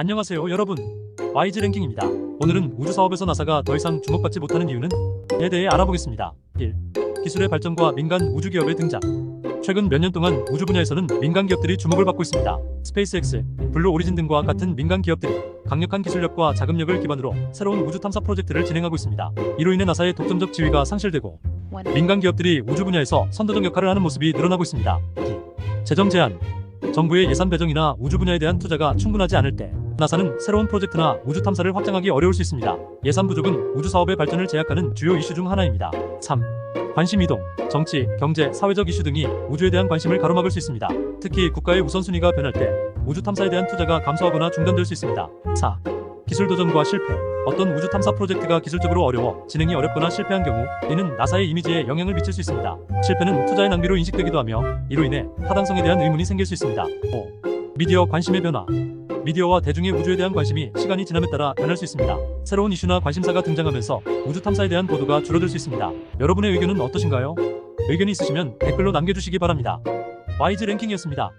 안녕하세요 여러분 YG 랭킹입니다 오늘은 우주 사업에서 나사가 더 이상 주목받지 못하는 이유는 에 대해 알아보겠습니다 1. 기술의 발전과 민간 우주 기업의 등장 최근 몇 년 동안 우주 분야에서는 민간 기업들이 주목을 받고 있습니다 스페이스X, 블루 오리진 등과 같은 민간 기업들이 강력한 기술력과 자금력을 기반으로 새로운 우주 탐사 프로젝트를 진행하고 있습니다 이로 인해 나사의 독점적 지위가 상실되고 민간 기업들이 우주 분야에서 선도적 역할을 하는 모습이 늘어나고 있습니다. 2. 재정 제한. 정부의 예산 배정이나 우주 분야에 대한 투자가 충분하지 않을 때 나사는 새로운 프로젝트나 우주 탐사를 확장하기 어려울 수 있습니다. 예산 부족은 우주 사업의 발전을 제약하는 주요 이슈 중 하나입니다. 3. 관심 이동, 정치, 경제, 사회적 이슈 등이 우주에 대한 관심을 가로막을 수 있습니다. 특히 국가의 우선순위가 변할 때 우주 탐사에 대한 투자가 감소하거나 중단될 수 있습니다. 4. 기술 도전과 실패. 어떤 우주 탐사 프로젝트가 기술적으로 어려워 진행이 어렵거나 실패한 경우 이는 나사의 이미지에 영향을 미칠 수 있습니다. 실패는 투자의 낭비로 인식되기도 하며 이로 인해 타당성에 대한 의문이 생길 수 있습니다. 5. 미디어 관심의 변화. 미디어와 대중의 우주에 대한 관심이 시간이 지남에 따라 변할 수 있습니다. 새로운 이슈나 관심사가 등장하면서 우주 탐사에 대한 보도가 줄어들 수 있습니다. 여러분의 의견은 어떠신가요? 의견이 있으시면 댓글로 남겨주시기 바랍니다. YG 랭킹이었습니다.